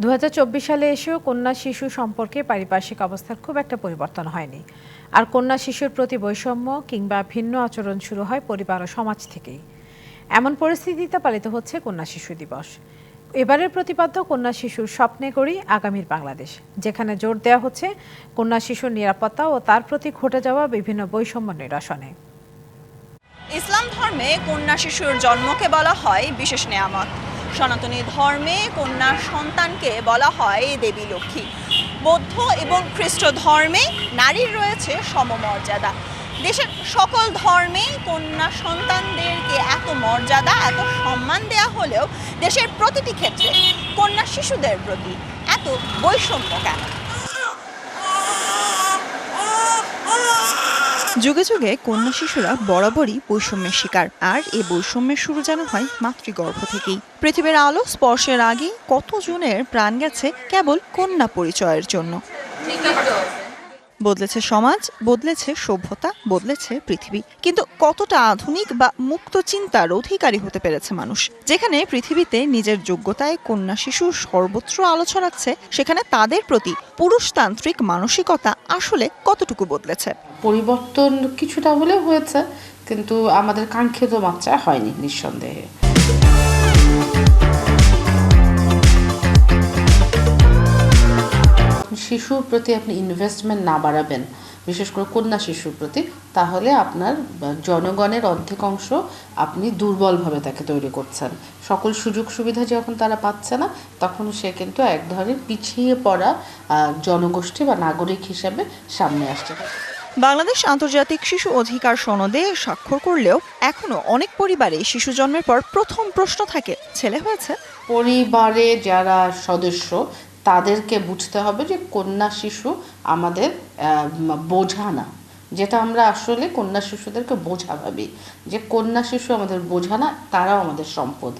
দু হাজার চব্বিশ সালে এসেও কন্যা শিশু সম্পর্কে পারিপার্শ্বিক অবস্থার খুব একটা পরিবর্তন হয়নি। আর কন্যা শিশুর প্রতি বৈষম্য কিংবা ভিন্ন আচরণ শুরু হয় পরিবার ও সমাজ থেকেই। এমন পরিস্থিতিতে পালিত হচ্ছে কন্যা শিশু দিবস। এবারের প্রতিপাদ্য কন্যা শিশুর স্বপ্নে করি আগামীর বাংলাদেশ, যেখানে জোর দেওয়া হচ্ছে কন্যা শিশুর নিরাপত্তা ও তার প্রতি ঘটে যাওয়া বিভিন্ন বৈষম্য নিরসনে। ইসলাম ধর্মে কন্যা শিশুর জন্মকে বলা হয় বিশেষ নেয়ামত। সনাতনী ধর্মে কন্যা সন্তানকে বলা হয় দেবী লক্ষ্মী। বৌদ্ধ এবং খ্রিস্ট ধর্মে নারীর রয়েছে সমমর্যাদা। দেশের সকল ধর্মে কন্যা সন্তানদেরকে এত মর্যাদা, এত সম্মান দেয়া হলেও দেশের প্রতিটি ক্ষেত্রে কন্যা শিশুদের প্রতি এত বৈষম্য কেন? যুগে যুগে কন্যা শিশুরা বরাবরই বৈষম্যের শিকার। আর এই বৈষম্যের শুরু যেন হয় মাতৃগর্ভ থেকেই। পৃথিবীর আলো স্পর্শের আগেই কত জনের প্রাণ গেছে কেবল কন্যা পরিচয়ের জন্য। বদলেছে সমাজ, বদলেছে সভ্যতা, বদলেছে পৃথিবী। কিন্তু কতটা আধুনিক বা মুক্ত চিন্তার অধিকারী হতে পেরেছে মানুষ? যেখানে পৃথিবীতে নিজের যোগ্যতায় কন্যা শিশুর সর্বত্র আলো ছড়াচ্ছে সেখানে তাদের প্রতি পুরুষতান্ত্রিক মানসিকতা আসলে কতটুকু বদলেছে? পরিবর্তন কিছুটা হলেও হয়েছে, কিন্তু আমাদের কাঙ্ক্ষিত মাত্রায় হয়নি নিঃসন্দেহে। শিশুর প্রতি আপনি ইনভেস্টমেন্ট না বাড়াবেন, বিশেষ করে কন্যা শিশুর প্রতি, তাহলে আপনার জনগণের অর্ধেক অংশ আপনি দুর্বলভাবে তাকে তৈরি করছেন। সকল সুযোগ সুবিধা যখন তারা পাচ্ছে না, তখন সে কিন্তু এক ধরনের পিছিয়ে পড়া জনগোষ্ঠী বা নাগরিক হিসাবে সামনে আসছে। বাংলাদেশ আন্তর্জাতিক শিশু অধিকার সনদে স্বাক্ষর করলেও এখনও অনেক পরিবারে শিশু জন্মের পর প্রথম প্রশ্ন থাকে, ছেলে হয়েছে। পরিবারে যারা সদস্য, তাদেরকে বুঝতে হবে যে কন্যা শিশু আমাদের বোঝা না। যেটা আমরা আসলে কন্যা শিশুদেরকে বোঝা ভাবি, যে কন্যা শিশু আমাদের বোঝা না, তারাও আমাদের সম্পদ।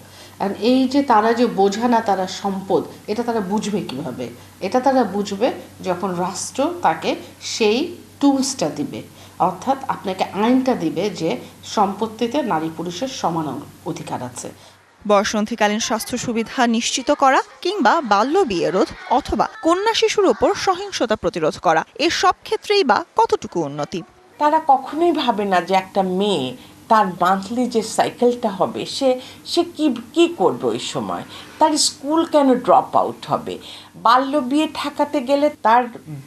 আর এই যে তারা যে বোঝা না তারা সম্পদ, এটা তারা বুঝবে কীভাবে? এটা তারা বুঝবে যখন রাষ্ট্র তাকে সেই টুলসটা দিবে। অর্থাৎ আপনাকে আইনটা দিবে যে সম্পত্তিতে নারী পুরুষের সমান অধিকার আছে। বয়সন্ধিকালীন স্বাস্থ্য সুবিধা নিশ্চিত করা কিংবা বাল্য বিয়ে রোধ অথবা কন্যা শিশুর ওপর সহিংসতা প্রতিরোধ করা এসব ক্ষেত্রেই বা কতটুকু উন্নতি? তারা কখনোই ভাবে না যে একটা মেয়ে তার মান্থলি যে সাইকেলটা হবে, সে সে কি, কী করবে ওই সময়? তার স্কুল কেন ড্রপ আউট হবে? বাল্য বিয়ে ঠেকাতে গেলে তার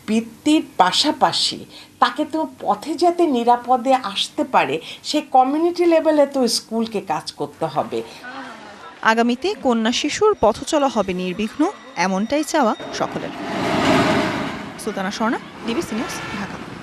বৃত্তির পাশাপাশি তাকে তো পথে যাতে নিরাপদে আসতে পারে, সে কমিউনিটি লেভেলে তো স্কুলকে কাজ করতে হবে। আগামীতে কন্যা শিশুর পথচলা হবে নির্বিঘ্ন, এমনটাই চাওয়া সকলের। Sultana Swarna DBC news Dhaka.